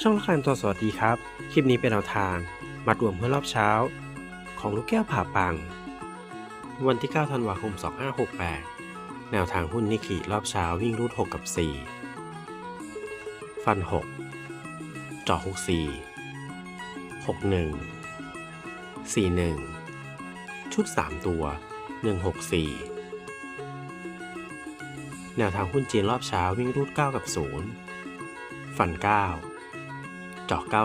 ช่องละคันตัวสวัสดีครับ คลิปนี้เป็นแนวทางมัดรวมเพื่อรอบเช้า ของลูกแก้วผ่าปัง วันที่ 9 ธันวาคม 2568 แนวทางหุ้นนิกิรอบเช้าวิ่งรูด 6 กับ 4 ฟัน 6 เจาะ64 61 41 ชุด 3 ตัว 164แนวทางหุ้นจีนรอบเช้าวิ่งรูด 9 กับ0ฟัน 9 เจาะ90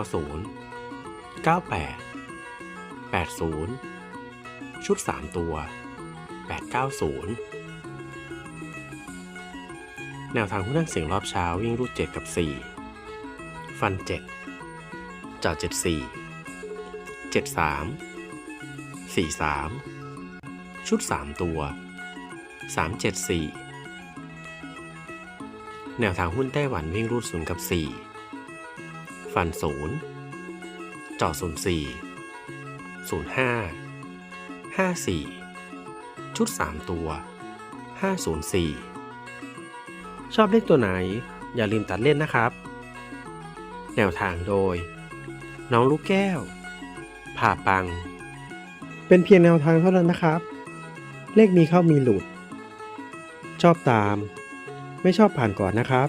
98 80 ชุด 3 ตัว 890 แนวทางหุ้นนั่งเสียงรอบเช้าวิ่งรูด 7 กับ 4 ฟัน 7จาะ74 73 43 ชุด 3 ตัว 374 แนวทางหุ้นไต้หวันวิ่งรูด 0 กับ 4 ฟัน0เจาะ04 05 54ชุด3ตัว504ชอบเลขตัวไหนอย่าลืมตัดเล่นนะครับ แนวทางโดย น้องลูกแก้ว ผ่าปัง เป็นเพียงแนวทางเท่านั้นนะครับ เลขมีเข้ามีหลุด ชอบตาม ไม่ชอบผ่านก่อนนะครับ